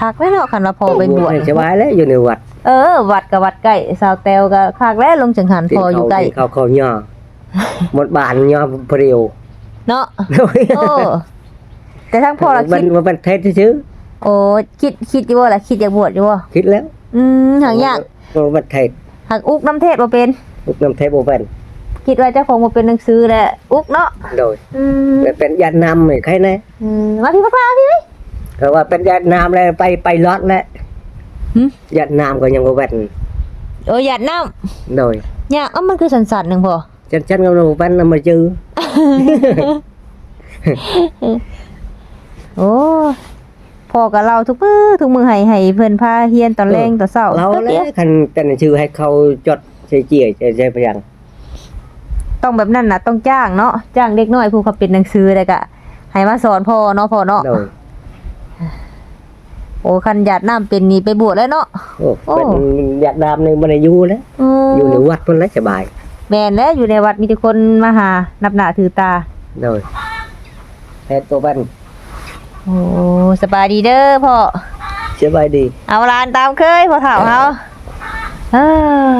คักแล้วเนาะคันว่าพอไปบวชให้สบายแล้วอยู่ในวัด เออ วัดกับวัดใกล้สาวแตวก็คักแล้วลงจังหันพออยู่ใกล้กินข้าวเขาย่อหมดบานย่อเพรียวเนาะโอ้แต่ทั้งพอเรามัคินดมันเป็นเทศซื่อโอ้คิดคิดอยู่ว่าล่ะคิดอยากบวชอยู่ว่าคิดแล้ว อืมหางยากมันเป็นเทศหากอุกน้ำเทศบ่เป็นลูกน้ำเทพบ่เป็นคิดว่าเจ้าของบ่เป็นหนังสือแหละ อุกเนาะ โดยอืมแต่เป็นยันนำนี่ใครแน่อืมมาพี่พักลาพี่ เว้ยก็ว่าเป็นยันนำแล้วไปไปลอดแล้วหึยันนำก็ยังบ่เป็นโอ้ยหยาดน้ำโดยยากเอ้ามันคือสันๆหนึงพอฉันฉันก็บ่เป็นนำมาจื้อโอ้พ่อกับเราทุกมื้อทุกมื้อให้ให้เพิ่นพาเฮียนตอนแรงตอนเช้าเราทุกแล้เดียวคันเป็นชื่อให้เขาจดใช้เจียใช้ใช้พยังต้องแบบนั้นน่ะต้องจ้างเนาะจ้างเด็กน้อยผู้เขาเป็นหนังสือแล้วก็ให้มาสอนพ่อเนาะพ่อเนาะโดยโอ้คันหยาดน้ำเป็นนี่ไปบวชแล้วเนาะโอ้โอ้เป็นยัดดามในบ่ได้อยู่แล้วอืมอยู่ในวัดเพิ่นแล้วสบายแม่นแล้วอยู่ในวัดมีแต่คนมาหา นับหน้าถือตาโดยแพทย์ตัวบ้านโอ้สบายดีเด้อพ่อสบายดี เอาหลานตามเคยพ่อเฒ่าเฮาเออ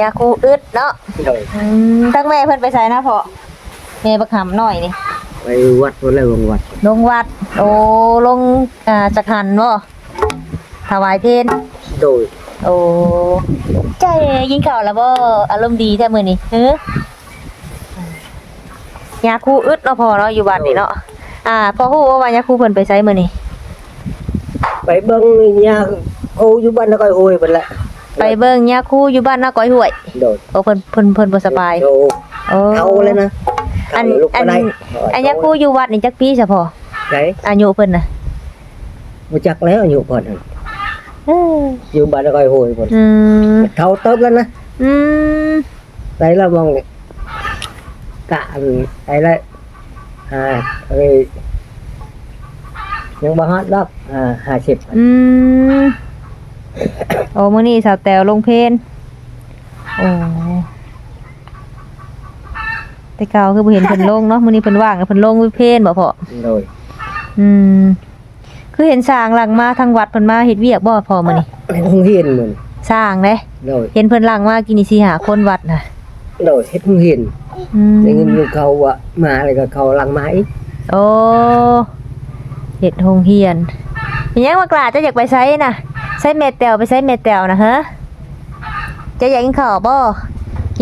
ยาคูอึดเนาะโดยอืมตั้งแม่เพิ่นไปไสนะพ่อแม่บักหำหน่อยนี่ ไปวัดเพิ่นแล้วลงวัดลงวัด โอ้ลงอ่าจักหันบ่ถวายเพลโดยโอ้ใจยิงข่าวแล้วบ่อารมณ์ดีแท้มื้อนี้เฮ้ยาคูอึดเนาะพ่อเนาะอยู่บ้านนี่เนาะอ่าพ่อฮู้ว่าว่ายาคูเพิ่นไปไสมื้อนี้ไปเบิ่งยาโออยู่บ้านนครโอยเพิ่นละไปเบิ่งยาคูอยู่บ้านนาก้อยห้วยโดยโอ้เพิ่นเพิ่นเพิ่นบ่สบายโตโอ้เอาเลยนะ อันเาลูกอันบ่ได้อันยาคูอยู่วัดนี่จักปีซะพ่อไหนอายุเพิ่นน่ะบ่จักแล้วอยู่เพิ่นน่ะเอออยู่บ้านนครโอยเพิ่นอืมเท่าเติบแล้วนะอืมไปแล้วมองกะอันไปแล้วอ่าเอ้ยยังบ่ฮอดดอกอ่า50อืมโอ้มื้อนี้สาวแตวลงเพลนโอ้ แต่เก่าคือบ่เห็นเพิ่นลงเนาะมื้อนี้เพิ่นว่างแล้วเพิ่นลงวิเพลนบ่พ่อโดยอืมคือเห็นสร้างหลังมาทางวัดเพิ่นมาเฮ็ดเวียกบ่พ่อมื้อนี้ในโรงเรียนมันสร้างเด้โดยเห็นเพิ่นหลังมากินนี่สิหาคนวัดน่ะโดยเฮ็ดโรงเรียนอืมได้เงินอยู่เขาอะมาอะไรก็เขาหลังไม้โอ้เฮ็ดโรงเรียนเป็นหยังว่ากล้าจะอยากไปไสน่ะไสเม็ดแตวไปไสเม็ดแตวน่ะฮะจะอยากกินข้าวบ่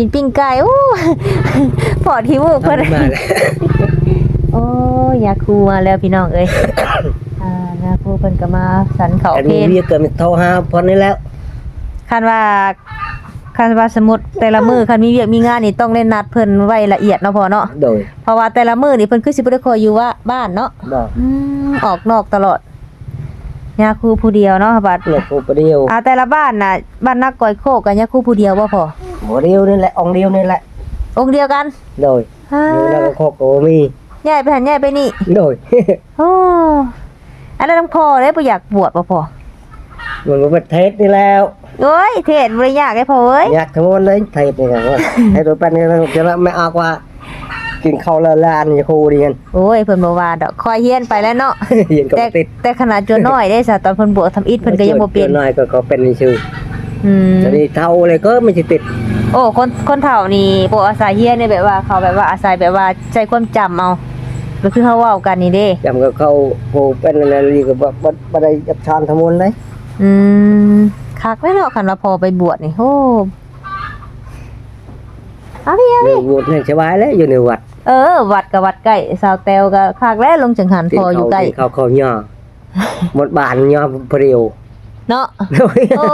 กินปิ้งไก่อู้พอที่มูกเพิ่นมาแล้วโอ้ยาคูมาแล้วพี่น้องเอ้ยอ่ายาคูเพิ่นก็มาสันเขาอันเพนี้นเรียกเกินโทรหาพอนี้แล้วคันว่าคันว่าสมมุติแต่ละมือคันมีเวียกมีงานนี่ต้องได้นัดเพิ่นไว้ละเอียดเนาะพ่อเนาะโดยเพราะว่าแต่ละมือนี่เพิ่นคือสิบ่ได้คอยอยู่ว่าบ้านเนาะบอกอืมออกนอกตลอด ยาคูผู้เดียวเนาะบัดเนี่ยครูประเดียวอ่าแต่ละบ้านน่ะบ้านนักก้อยโคกกับยาคูผู้เดียวบ่พอหมอเดียวนี่แหละองค์เดียวนี่แหละองค์เดียวกันโดยฮ่าอยู่แล้วก็โคกโอมีย้ายไปหันย้ายไปนี่โดย โอ้อันนั้นพอได้บ่อยากบวชบ่พอมันก็เป็นเทศนี่แล้วโอ้ยเทศบ่ได้ยากได้พอเอ้ยอยากทั้งหมดเลยเทศนี่ไงว่าให้ตัวเป็นนี่จะไม่เอาว่า กินข้าวละลานอย่าครูเรียน โอ้ยเพิ่นบ่ว่าดอกคอยเฮียนไปแล้วเนาะเรียนก็แต่ติดแต่ขนาดจนน้อยได้ซะตอนเพิ่นบวชทำอิฐเพิ่นก็ยังบ่เป็นน้อยก็ก็เป็นชื่ออืมจะนี่เท่าเลยก็ไม่ใช่ติด โอ้คนคนเฒ่านี่บ่อาศัยเฮียนเนี่ยแบบว่าเขาแบบว่าอาศัยแบบว่าใช้ความจำเอาก็คือเขาเว้ากันนี่เด้จำก็เขาโอ้เป็นอะไรนี่ก็บ่บ่บ่ได้จับชานทั้งหมดเลยอืมคักแล้วเนาะคันว่าพอไปบวชนี่โอ้เอาพี่เอาอยู่พี่บวชให้สบายแล้วอยู่ในวัด เออ วัดกับวัดใกล้สาวแตวก็คักแล้วลงจังหันพออยู่ใกล้เขาเขาย่อหมดบานย่อเพรียวเนาะโดยโอ้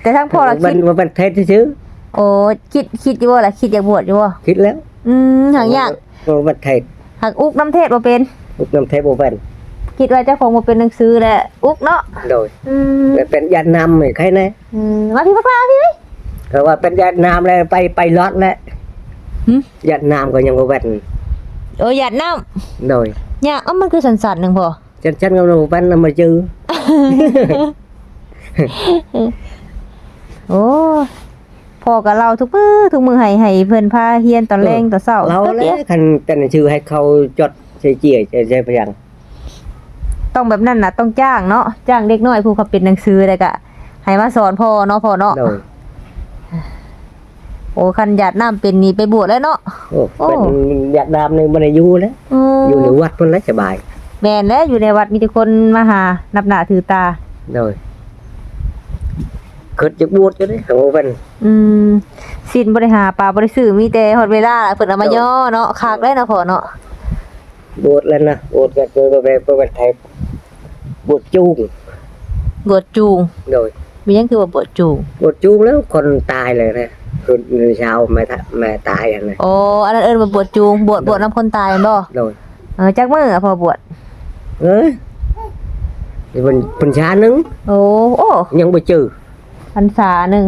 แต่ทั้งพอเรามัคินดมันเป็นเทศซื่อโอ้คิดคิดอยู่ว่าล่ะคิดอยากบวชอยู่ว่าคิดแล้ว อืมหางยากมันเป็นเทศหากอุกน้ำเทศบ่เป็นลูกน้ำเทพบ่เป็นคิดว่าเจ้าของบ่เป็นหนังสือแหละอุกเนาะโดยอืมแต่เป็นยันนำนี่ใครแน่อืมมาพี่พักลาพี่เว้ยก็ว่าเป็นยันนำแล้วไปไปลอดแล้ว หึยันนำก็ยังบ่เป็นโอ้ยหยาดน้ำโดยยากเอ้ามันคือสันๆหนึงพอฉันฉันก็บ่เป็นนำมาจื้อโอ้พ่อกับเราทุกมื้อทุกมื้อให้ให้เพิ่นพาเฮียนตอนแรงตอนเช้าเราทุกแล้เดียววคันเป็นชื่อให้เขาจดใช้เจียใช้ใช้พยังต้องแบบนั้นน่ะต้องจ้างเนาะจ้างเด็กน้อยผู้เขาเป็นหนังสือแล้วก็ให้มาสอนพ่อเนาะพ่อเนาะโดย โอ้คันหยาดน้ำเป็นนี่ไปบวชแล้วเนาะโอ้โอ้เป็นอยากดามในบ่ได้อยู่แล้วอืมอยู่ในวัดเพิ่นแล้วสบายแม่นแล้วอยู่ในวัดมีแต่คนมาหา นับหน้าถือตาโดยคิดจะบวชก็ได้ของเพิ่นอืมสินบริหาปลาบริสื่อมีแต่หดเวลาเพิ่นเอามาย่อเนาะคากได้เนาะพ่อเนาะบวชแล้วนะบวชก็เจอไปไปไปไทยบวชจูงบวชจูงโดยมีหยังคือว่าบวชจูงบวชจูงแล้วคนตายเลยนะ คือเช้าแม่ทะแม่ตายกันเลยโอ้อันนั้นเอิ้นว่าบวชจูงบวชบวชนํคนตายบ่โดยเออจักมื้ออะพอบวชเอ้ยนี่เป็นเป็นชาหนึงโอ้โอ้ยังบ่จือพรรษาหนึง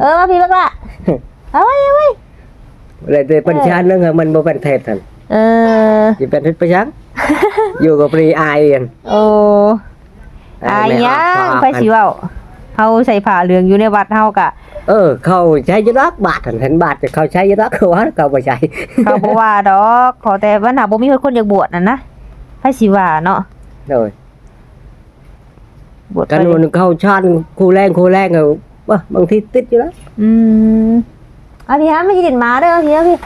เออมาพี่บักละเอาไว้เอาไว้เลยแต่เป็นชาหนึงอะมันบ่เป็นเทศท่านเออสิเป็นเทศไปชัง อยู่กับปรีอายกัน โอ้อายยังไปสิเว้า เฮาใส่ผ้าเหลืองอยู่ในวัดเฮากะ เออ เขาใช้ยรักบาทท่านเห็นบาทแต่เขาใช้ยรักเขาว่าเขาบ่ใช้เขาบ่ว่าดอกขอแต่ว่าหาบ่มีคนอยากบวชนั่นนะไผสิว่าเนาะโดยบวชกันไปวันเข้าชาติครูแรงครูแรงเอาว่าบางทีติดอยู่แล้วอืมเอาพี่ฮะไม่กินหมาเด้อพี่เด้อพี่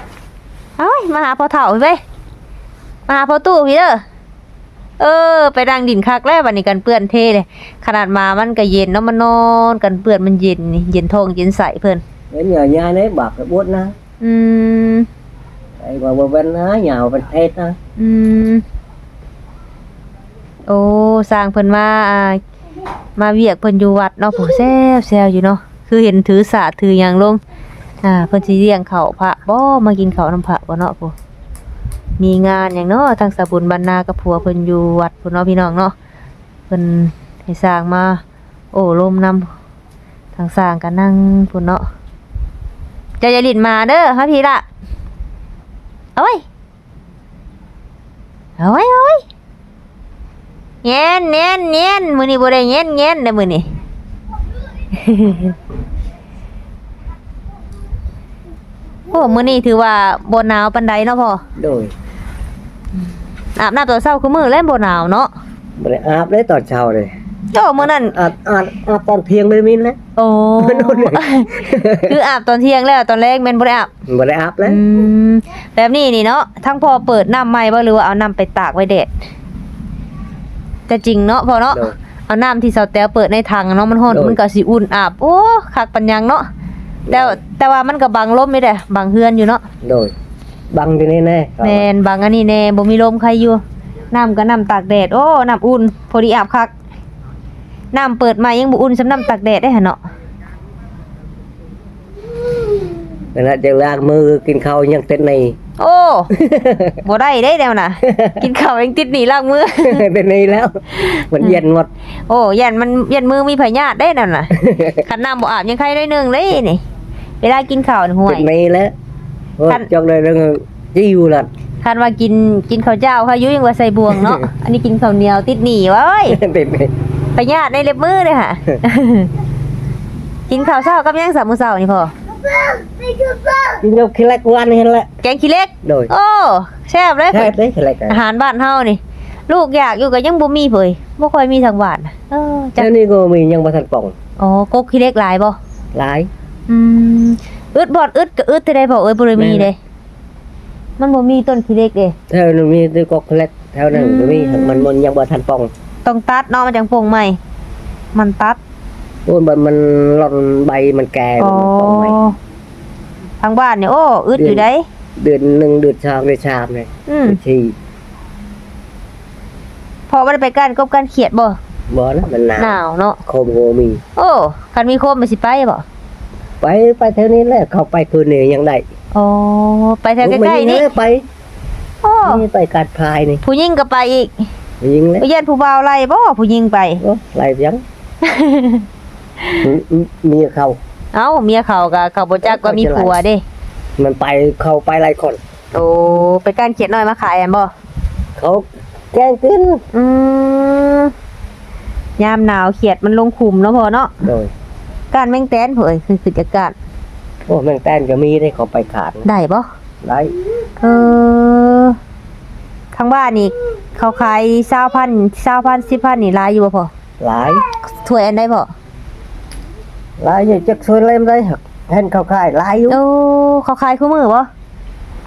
เอาไว้มาหาพ่อเฒ่าพี่ไปมาหาพ่อตู้พี่เด้อ เออ ไปดังดินคักแล้ววันนี้กันเปื้อนเทเลยขนาดมามันก็เย็นเนาะมันนอนกันเปื้อนมันเย็นนี่เย็นท้องเย็นใสเพิ่นเห็น nhờ nhà đấy bạc cái bút na อืมไอ้ว่าบ่เป็นนะยาวเป็นเทศนะอืมโอ้สร้างเพิ่นมาอ่ามาเวียกเพิ่นอยู่วัดเนาะผู้แซ่บแซวอยู่เนาะคือเห็นถือสาดถือหยังลงอ่าเพิ่นสิเลี้ยงข้าวพระบ่มากินข้าวนำพระบ่เนาะผู้ มีงานหยังเนาะทางสะบุญบรรณากับผัวเพิ่นอยู่วัดพุ่นเนาะพี่น้องเนาะเพิ่นให้สร้างมา โอ้ลมนำทางสร้างก็นั่งพุ่นเนาะจะอย่าลิ้นมาเด้อฮะพี่ละเอาไว้เอาไว้เอาไว้เงี้ยนเงี้ยนเงี้ยนมือนี้บ่ได้เงี้ยนเงี้ยนเด้อมือนี้ โอ้มื้อนี้ถือว่าบ่หนาวปานใดเนาะพ่อ rồi อาบน้ำตอนเช้าคือมื้อแล่นบ่หนาวเนาะ mà lại áp đấy toàn chào rồi โอ้มื้อนั้น áp áp áp toàn thiêng bên min đấy โอ้นู่นเลยคืออาบตอนเที่ยงแล้วตอนแรกแม่นบ่ได้อาบ mà lại áp อื đấy มแบบนี้นี่เนาะทั้งพอเปิดน้ำใหม่บ่หรือว่าเอาน้ำไปตากไว้แดดแต่จริงเนาะพอเนาะ rồi เอาน้ำที่เสาแตวเปิดในถังเนาะมันร้อนโดยมันก็สิอุ่นอาบโอ้คักปัญญังเนาะ แต่ว่าแต่ว่ามันก็บังลมไม่ได้บังเฮือนอยู่เนาะ rồi băng cho nên này แม่นบังอันนี้แน่บ่มีลมใครอยู่น้ำก็น้ำตากแดดโอ้น้ำอุ่นพอดีอาบคักน้ำเปิดมายังบ่อุ่นสำน้ำตากแดดได้หั่นเนาะ Nên là chờ là mưa kinh khâu nhân tên này โอ้บ่ได้ได้แล้วน่ะกินข้าวยังติดหนีล้างมือ tên này léo mình dành ngọt โอ้ยันมันยันมือมีพยาธิได้นั่นน่ะคันน้ำบ่อาบยังใครได้หนึงเลยนี่ เวลากินข้าวนี่ห่วย tên này léo Khăn- cho đây là chiêu là คันว่ากินกินข้าวเจ้าข้าวยุยังว่าใส่บวงเนาะ อันนี้กินข้าวเหนียวติดหนีไว้ย tên này พยาธิในเล็บมือเลยค่ะ กินข้าวเช้ากับยังสามมื้อเช้านี่พอ nhưng khi lại quan hay là แกงขี้เล็ก rồi โอ้แซ่บเลย thế đấy thì lại อา cả หารบ้านเฮานี่ ลูกอยากอยู่ก็ยังบ่มีเผยบ่ค่อยมีทางบ้านน่ะเออจัก thế này cô mình nhưng mà thành phòng อ๋อกกขี้เล็กหลายบ่ lái อืมอึดบอดอึดก็อึดแต่ได้บ่เอ้ยบ่ได้มีเด้มันบ่มีต้นขี้เล็กเด้ theo nó mi tôi có collect theo nó Ừ. mi mình mình nhưng mà thành phòng ต้องตัดเนาะมันจังโปร่งใหม่มันตัด ôi mà mình lon bay mình kè อ๋อ mình phòng mày ทางบ้านนี่โอ้อึดอยู่ได้ đường nâng đường sao đường sao này อืม thì พอบ่ได้ไปกันกบกันเขียดบ่ bó nó mình หนา nào วเนาะ khom vô mình โอ้คันมีโคมไปสิไปบ่ phải phải theo này là không phải cứ này như đây อ๋อไปแถวใกล้ๆนี่ phải โอ้นี่ไปกัดพายนี่ผู้หญิงก็ไปอีกยิงเลยไปเย็นผู้บ่าวไล่บ่ผู้หญิงไปโอ้ไล่ยังมีเขา เอ้าเมียเขาก็เขาบ่จักว่ามีผัวเด้มันไปเขาไปไล่คน โอ้ไปการเขียดน้อยมาขายอันบ่เขาแกล้งกินอืมยามหนาวเขียดมันลงขุมเนาะพอเนาะโดย การแมงแตนเผยคือคือจักการโอ้แมงแตนก็มีได้เขาไปขาดได้บ่ได้เออคข้างบ้านนี่เขาขาย20,000 20,000 10,000นี่หลายอยู่บ่พอหลายถ้วยอันใดพอหลายอยู่จักส่วนเล่มได้เห็นเขาขายหลายอยู่โอ้เขาขายคู่มือบ่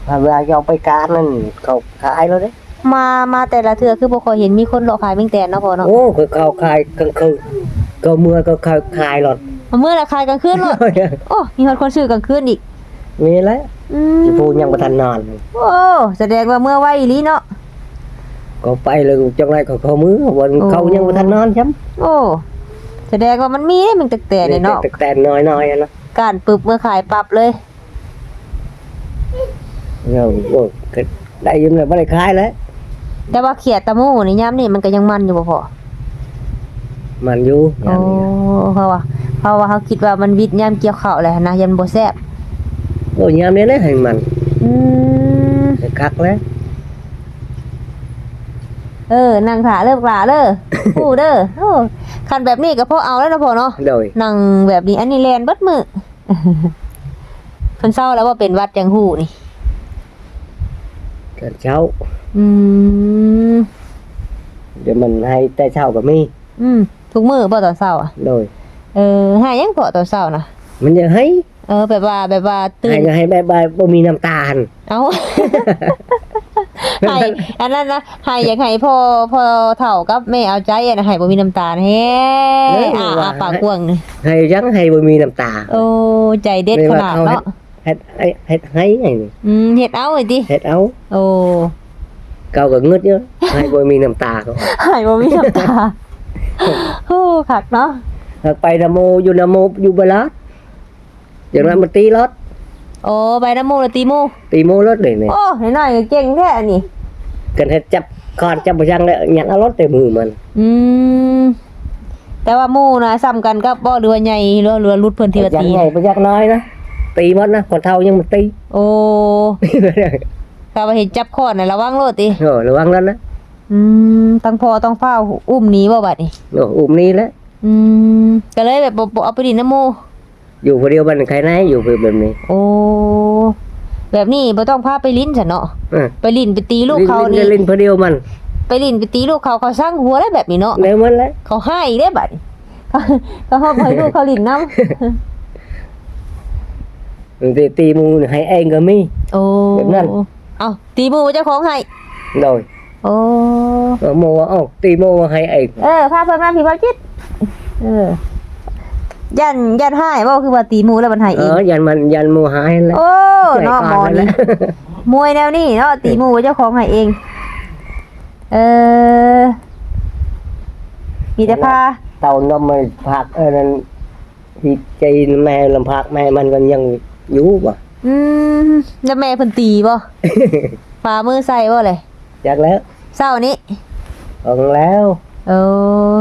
ถ้าเวลาเอาไปการนั่นเขาขายแล้วเด้มามาแต่ละเทื่อคือบ่ค่อยเห็นมีคนเลาะขายแมงแตนเนาะพอเนาะโอ้คือเขาขายกลางคืนก็เมื่อก็ขายขายหลอด เอามื้อละขายกลางคืนโลดโอ้มีคนคนซื้อกลางคืนอีกมีแล้วอืสิมพูดยังบ่ทันนอนโอ้แสดงว่าเมื่อไวอีหลีเนาะก็ไปเลยจังไรเขาเขามือวันโอ้เขายังบ่ทันนอนจ้ำโอ้แสดงว่ามันมีได้มันแต่แต่เนี่ยเนาะแต่แต่น้อยๆอะนะการปึบเมื่อขายปรับเลยเราโอ้ก็ได้ยินเลยบ่ได้ขายแล้วแต่ว่าเขียดตะหมูนี่ย้ำนี่มันก็ยังมันอยู่บ่พอ มันอยู่โอ้เพราะว่าเพราะว่าเขาคิดว่ามันวิทย์ย้ำเกี่ยวข้าวแหละนะยันบ่แซ่บโอ้ยามนี้นะให้มันอืมคักแล้วเออนั่งถาเริ่มกลาเด้อ ผู้เด้อโอ้คันแบบนี้ก็พอเอาแล้วนะพอเนาะโดยนั่งแบบนี้อันนี้แลนเบิดมือ เพิ่นเศร้าแล้วว่าเป็นหวัดจังหูนี่กันเช้าอืม เดี๋ยวมันให้แต่เช้าก็มี อืม ทุกมื้อบ่ตอนเช้าอะโดย เออหายังพอตอนเช้านะมันจะให้เออแบบว่าแบบว่าตื่ให้นก็ให้บายบายบ่มีน้ำตาล เอ้า ให้อันนั้นนะให้อยากให้พ่อพ่อเฒ่ากับแม่เอาใจอะนะให้บ่มีน้ำตาลแฮ่อ่า อ่าปากกว้างนี่ให้ยังให้บ่มีน้ำตาโอ้ใจเด็ดขนาดเนาะเฮ็ดให้เฮ็ดให้ไงนี่อืมเฮ็ดเอาไอ้ติเฮ็ดเอาโอ้ เก่าก็งึดอยู่ให้บ่มีน้ำตาก็ ให้บ่มีน้ำตา โอ้คักเนาะถ้าไปนะโมอยู่นะโมอยู่บลอดอย่างนั้นมันตีรถโอ้ใบน้ำมูกและตีหมูตีโมรถเลยนี่โอ้น้อยๆก็เก่งแท้อันนี้กันเฮ็ดจับคอนจับบ่ชังแล้วยันเอารถเต็มมือมัน อืมแต่ว่าหมูนะซ้ำกันกับบ่หรือว่าใหญ่หรือว่าหรือว่ารุดเพิ่นที่ว่ายัตีไงบ่ยักน้อยนะตีหมดนะคนเฒ่ายังมันตีโอ้ถ้าว่าเห็นจับคอน่ะระวังโลดติโอ้ระวังแล้วนะ อืมต้องพอต้องเฝ้าอุ้มหนีบ่บัดนี้โอ้อุ้มนี้แล้วอืมก็เลยแบบบ่บ่เอาไปดินน้ำหมูอยู่คนเดียวมันใครไหนอยู่แบบนี้โอ้แบบนี้บ่ต้องพาไปลิ้นซะเนาะเออไปลิ้นไปตีลูกเขาลิ้นี่ลิ้นคนเดียวมันไปลิ้นไปตีลูกเขาเขาสร้างหัวได้แบบนี้เนาะ แล้วมันแล้วเขาให้ได้บัดนี้เขาเขาให้ไปลูกเขาลิ้นน้ำ ตีตีหมูให้เองก็มี โอ้แบบนั้น เอาตีหมูเจ้าของให้โดย โอ้เอาโมว่าเอ้าตีโมให้เองเออพาเพิ่นมาพี่บ่จิตเออยันยันให้บ่คือว่าตีหมูแล้วมันให้เอเองอยันมันยันหมูหายแล้วโอ้เนาะหมอนี่ มวยแนวนี้เนาะตีหมูเจ้าของให้เอง เออ มีแต่พาเต่านมมันผักเออนั่นที่ใจแม่ลำพักแม่มันก็ยังอยู่บ่อืมแล้วแม่เพิ่นตีบ่ ฝ่ามือใส่บ่เลยจักแล้ว เศร้านี้ออกแล้วเออ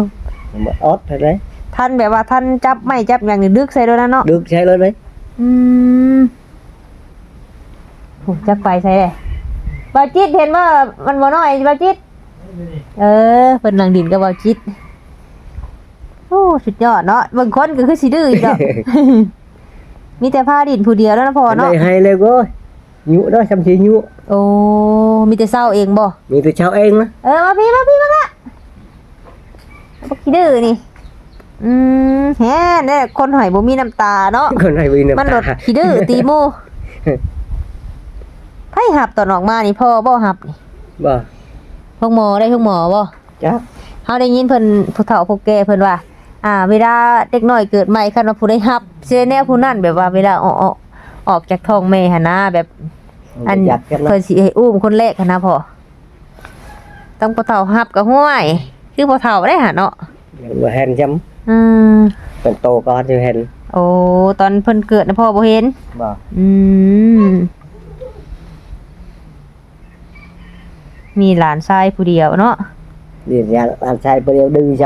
บ่อดเท่าไหรท่านแบบว่าท่านจับไม่จับอย่างนี้ดึกใส่ด้วยนะเนาะดึกใช้เลยไหมอืมโหจักไปใส่เลยบาจิตเห็นว่ามันบ่น้อยบาจิตเออเพิ่นนั่งดินกับบาจิตโอ้สุดยอดเนาะบางคนก็คือสิดื้ออีกดอกมีแต่ผ้าดินผู้เดียวแล้วนะพอเนาะได้ให้เลยก็ ยุ đó xăm chỉ nhu โอ้มีแต่เศร้าเองบ่มีแต่เช้าเองนะเออมาพี่มาพี่มาละบักขี้ดื้อนี่อืมแฮเนี่ยคนหอยบ่มีน้ำตาเนาะคนไหนวีมันน้ำหลตาดขี้ดื้อตีหมูไผหับตอนออกมานี่พ่อบ่หับนี่บ่พวกหมอได้พวกหมอบ่จักเฮาได้ยินเพิ่นผู้เฒ่าผู้แก่เพิ่นว่า อ่า เวลาเด็กน้อยเกิดใหม่คันว่าผู้ใดหับสิได้แนวผู้นั้นแบบว่าเวลาออก ออกออกจากท้องแม่หั่นนะแบบ อันจักกันนะเพิ่นสิให้อุ้มคนแรกหั่นนะพ่อต้องผู้เฒ่าหับก็ห้วย คือผู้เฒ่าได้หั่นเนาะบ่เห็นจอืมำเป็นโตก่อนจะเห็นโอ้ตอนเพิ่นเกิดนะพ่อบ่เห็น บ่อืม มีหลานชายผู้เดียวเนาะ เดี๋ยวอย่าอันชายไปเดียวดื้อจ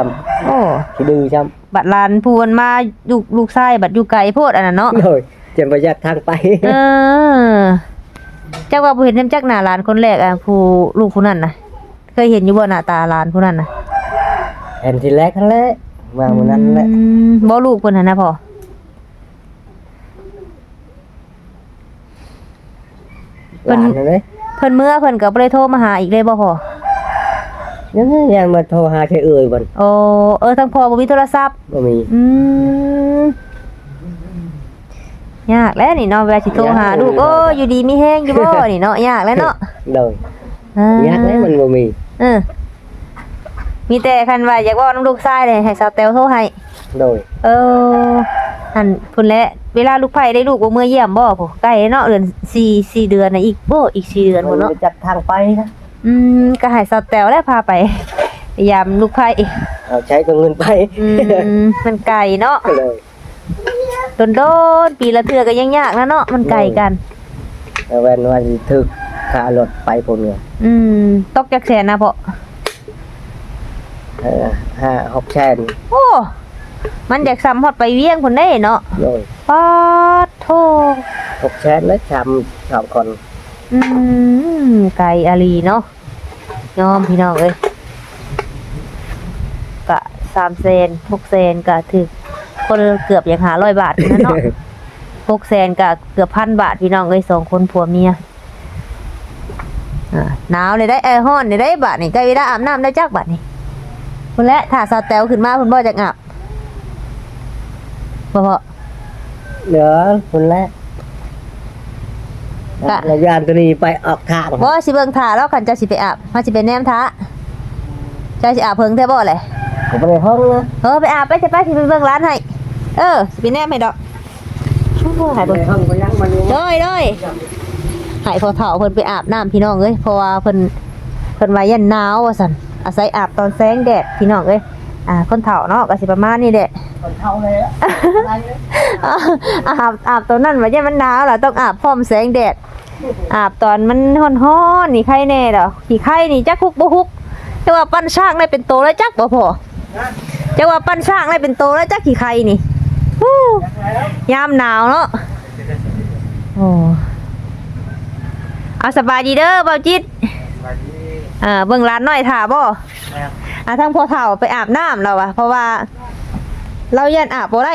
โอ้ำที่ดื้อจบัดหลานผู้มันมาลูกลูกชายบัดอยู่ไกลโพดอันนั้นเนาะำเลย จะประหยัดทางไปเออจักว่าบ่เห็นน้ำจักหน้าหลานคนแรกอะผู้ลูกผู้นั้นน่ะ เคยเห็นอยู่บ่หน้าตาหลานผู้นั้นน่ะเห็นทีแรกนั่นแหละมาวันนั้นแหละอืมบ่ลูกเพิ่นหั่นนะพ่อหลานนั่นเลยอเพิ่นเมื่อเพิ่นก็บ่ได้โทรมาหาอีกเลยบ่พ่อยังยังมาโทรหาใครเอ่ยบ่นโอ้เออทั้งพ่อบ่มีโทรศัพท์บ่มี อืม ยากแล้วนี่เนาะเวลาสิโทรหาลูกโอ้อยู่ดีมีแฮงอยู่บ่นี่เนาะยากแล้วเนาะโดยอ่ายากแล้วมันบ่มีเออมีแต่คันว่าอยากเว้านํลูกชายเลยให้สาวแตวโทรให้โดยเอออันพุ่นแหละเวลาลูกไผ่ได้ลูกบ่เมื่อเยี่ยมบ่ผู้ใกล้เนาะเดือน4 4เดือนน่ะอีกบ่อีก4เดือนมัพุ่นนเนาะจัดทางไปนะอืมก็ให้สาวแตวแล้วพาไปพยายามลูกไผ่เอาใช้ก็เงินไปอืมมันไกลเนาะเลย โดนโดนๆปีละเทื่อก็ยังยากนะเนาะมันไกลกันเอาแว่นว่าสิถึกค่ารถไปพุ่นเนี่ยอืมตกจักแสนนะเพาะเออห้าหกแสนโอ้มันอยากซ้ำฮอดไปเวียงพุ่นได้เนาะโดยป๊าดโทหกแสนแล้วทำสองคนอืมไกลอาลีเนาะยอมพี่น้องเอ้ยกะสามเซนหกเซนกะถึก คนเกือบอยากหาร้อยบาทนะเนาะหกแสนกะเกือบพันบาทพี่น้องเอ้ยสองคนผัวเมียอ่าหนาวเลยได้ไออฮ้อนเลยได้บาทนี่ใกล้เวลาอาบน้ำได้จักบาทนี่คุณและถ้าสาวแตวขึ้นมาคุณบ่จักอาบบ่พอเหลือคนแรกกะระยานตัวนี้ไปออกทางบ่สิเบิ่งท่าแล้วคันเจะสิไปอาบมาสิไปแนมท่าเจะสิอาบเพิ่งแท้บ่เลยผมไปในห้องนะเออไปอาบไปจะไปสิไปเบิ่งร้านให้ เออสิไปแนมให้ดอกโอ้หายไปเบิ่งในห้องก็ยังมันอยู่โดยโดยให้พอเฒ่าเพิ่นไปอาบน้ำพี่น้องเอ้ยเพราะว่าเพิ่นเพิ่นว่ายันหนาวว่าซั่นอาศัยอาบตอนแสงแดดพี่น้องเอ้ยอ่าคนเฒ่าเนาะก็สิประมาณนี้แหละคนเท่าเลยอะอาบอาบตอนนั้นว่ายันมันหนาวล่ะต้องอาบพร้อมแสงแดดอาบตอนมันฮ้อนๆนี่ไข้แน่ดอกขี้ไข้นี่จักคุกบ่คุกแต่ว่าปั้นช่างได้เป็นโตแล้วจักบ่พอจะว่าปั้นช่างได้เป็นโตแล้วจักขี้ไข้นี่ ฮู้ยามหนาวเนาะโอ้เอาสบายดีเด้อเบาจิตอ่าเบิ่งร้านน้อยถ่าบ่อ่าทั้งพ่อเฒ่าไปอาบน้ำแล้วอะเพราะว่า เรายันอาบบ่ได้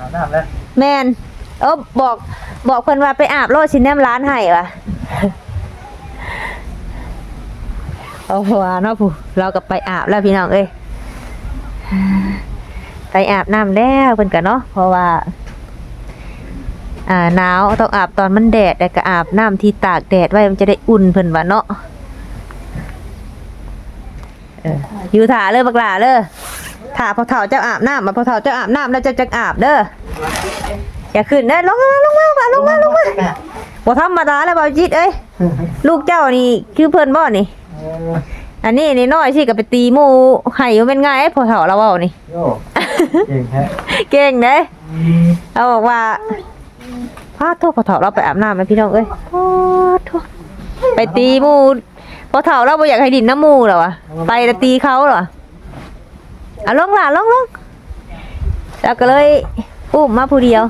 อาบน้ำแล้วแมนเออบอกบอกเพิ่นว่าไปอาบโลดชินแนมร้านให้วะเอาหัวเนาะผู้เราก็ไปอาบแล้วพี่น้องเอ้ยไป อาบน้ำแล้วเพิ่นกันเนาะเพราะว่าอ่าหนาวต้องอาบตอนมันแดดแต่ก็อาบน้ำที่ตากแดดไว้มันจะได้อุ่นเพิ่นว่าเนาะเอออยู่ถ่าเลยบักหลาเลยถ่าพอเฒ่าเจ้าอาบน้ำมาพอเฒ่าเจ้าอาบน้ำแล้วจะจะอาบเด้ออย่าขึ้นเด้อลงมาลงมาลงมาลงมาลงมาบ่ธรรมดาแล้วบ่าวจิตเอ้ยลูกเจ้านี่คือเพิ่นบ่นี่อันนี้นี่น้อยสิก็ไปตีหมูให้อยู่เป็นไงไอ้พอเฒ่าเราเว้านี่ เก่งแท้เก่งเด้เราบอกว่าพาโทษพ่อเฒ่าเราไปอาบน้ำนะพี่น้องเอ้ยพาโทษไปตีหมู่พ่อเฒ่าเราบ่อยากให้ดินน้ำหมู่หรอวะไปแล้วตีเขาเหรออะลงล่ะลงลงแล้วก็เลยอุ้มมาผู้เดียว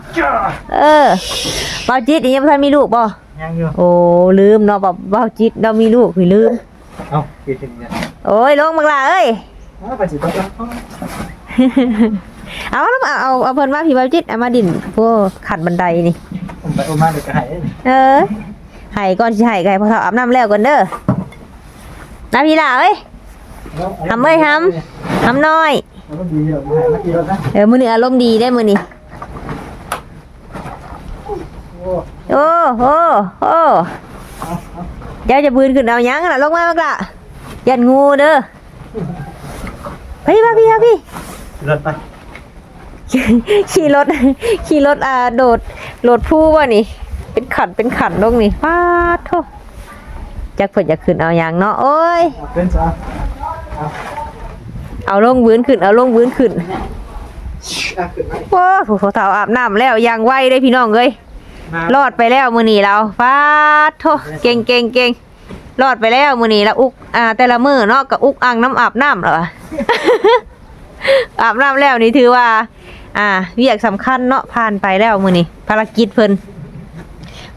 เออบ่าวจิตนี่ยังบ่ทันมีลูกบ่ยังอยู่โอ้ลืมเนาะบ่าวบ่าวจิตเรามีลูกคือลืมเอ้าคิดถึงเนี่ยโอ้ยลงบักล่ะเอ้ยเอาไปสิต้องต้อง เอาแล้วมาเอาเอาเพิ่นมาพี่บ่าวจิตเอามาดินพวกขัดบันไดนี่ผมไปโอมาเด็กก็หายเออให้ก่อนสิให้ก็ให้พ่อเฒ่าอาบน้ำแล้วก่อนเด้อน้ำพี่ล่ะเอ้ยทำเอ้ยทำทำน้อยมันก็ดีหรอกหายมากี่รถนะเออมื้อนี้อารมณ์ดีได้มื้อนี้ โอ้โอ้โอ้โอ้เดี๋ยวจะบืนขึ้นเอาหยังน่ะลงมาบักล่ะยันงูเด้อพี่มาพี่มาพี่ รถไปขี่รถ ขี่รถอ่าโดดโดดผู้ว่านี่ เป็นขันเป็นขันลงนี่ป้าดโทจักเพิ่นจะขึ้นเอาอย่างเนาะโอ้ย เอาเป็นจ้าเอาลงวืนขึ้น เอาลงวืนขึ้นอะขึ้นมาว้าผู้สาวอาบน้ำแล้วยังไวได้พี่น้องเอ้ยมา รอดไปแล้วมื้อนี้เราป้าดโทเก่งเก่งเก่งรอดไปแล้วมื้อนี้แล้วอุกอ่าแต่ละมื้อเนาะกับอุกอ่างน้ำอาบน้ำเหรอ อาบน้ำแล้วนี่ถือว่า อ่าเวียกสำคัญเนาะผ่านไปแล้วมือนี้ภารกิจเพิ่น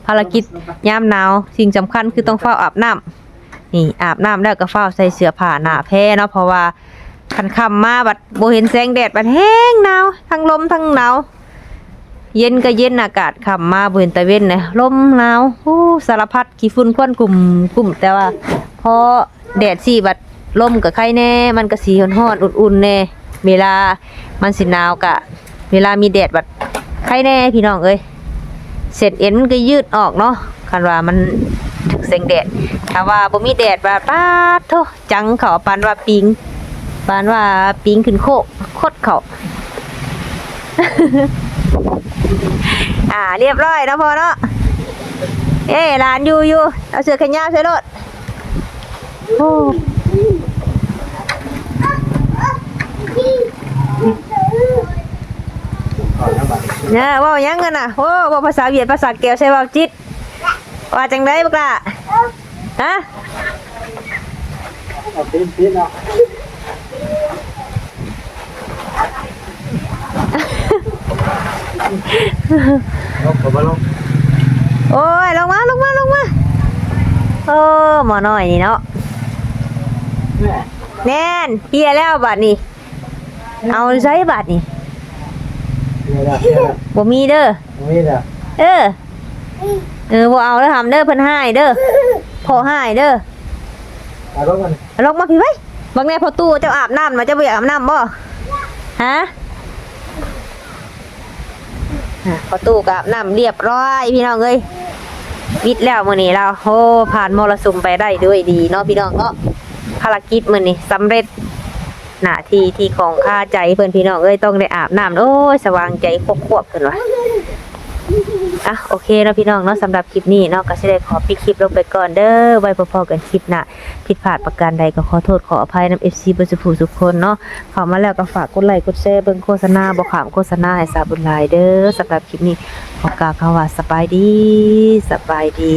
ภารกิจยามหนาวสิ่งสำคัญคือต้องเฝ้าอาบน้ำนี่อาบน้ำแล้วก็เฝ้าใส่เสื้อผ้าหนาแพ้เนาะเพราะว่าคันคำมาบัดโบเห็นแสงแดดบัดแห้งหนาวทั้งลมทั้งหนาวเย็นก็เย็นอากาศคำมาบ่เห็นตะเว้นนะลมหนาวโอ้สารพัดขี้ฝุ่นควันกลุ่มกลุ่ม แต่ว่าพอแดดสิบัดลมก็ใครแน่ มันก็สีร้อนๆอุ่นๆแน่ เวลามันสิหนาวกะ เวลามีแดดบัดใครแน่พี่น้องเอ้ยเสร็จเอ็นมันก็ยืดออกเนาะคันว่ามันถึกแสงแดดถ้าว่าบ่มีแดดว่าป้าโทจังเขาปานว่าปิงปานว่าปิงขึ้นโคโคตรเขาอ่า เรียบร้อยนะพอเนาะเอ้ร้านอยู่อยู่เอาเสื้อแขนยาวใส่รถโอ้ เนี่ยเว่าหยังกันน่ะโอ้เว่าภาษาเวียดภาษาเกลใช่เว่าจิตว่าจังได้บักล่ะฮะเอาปีนปีนเนาะลงมาลงโอ้ยลงมาลงมาลงมาโอ้หมอน้อยนี่เนาะแม่แน่นเฮียแล้วบัดนี้ เอาใช้บัดนี้เนี่ยละเนี่ยละบ่มีเด้อนี่ละเออเออบ่เอาแล้วทำเด้อเพิ่นให้เด้อพอให้เด้อเอาลงมันลงมาพี่ไว้บางแน่พอตู้เจ้าอาบน้ำมาเจ้าบ่อยากอาบน้ำบ่ฮะอะพอตู้ก็อาบน้ำเรียบร้อยพี่น้องเอ้ยวิทย์แล้วมื้อนี้เราโอ้ผ่านมรสุมไปได้ด้วยดีเนาะพี่น้องเนาะภารกิจมื้อนี้สำเร็จ หน้าที่ที่ของข้าใจเพิ่อนพี่น้องเอ้ยต้องได้อาบน้ำโอ้ยสว่างใจควบๆกันวะอะโอเคเนาะพี่น้องเนาะสำหรับคลิปนี้เนาะก็สิได้ขอปิดคลิปลงไปก่อนเด้อไว้พอๆกันคลิปหน้าผิดพลาดประการใดก็ขอโทษขออภัยน้ำ FC บ่สุภูทุกคนเนาะเข้ามาแล้วก็ฝากกดไลค์กดแชร์เบิ่งโฆษณาบ่ขามโฆษณาให้สาบุญลายเด้อสำหรับคลิปนี้ขอกล่าวคำว่าสบายดีสบายดี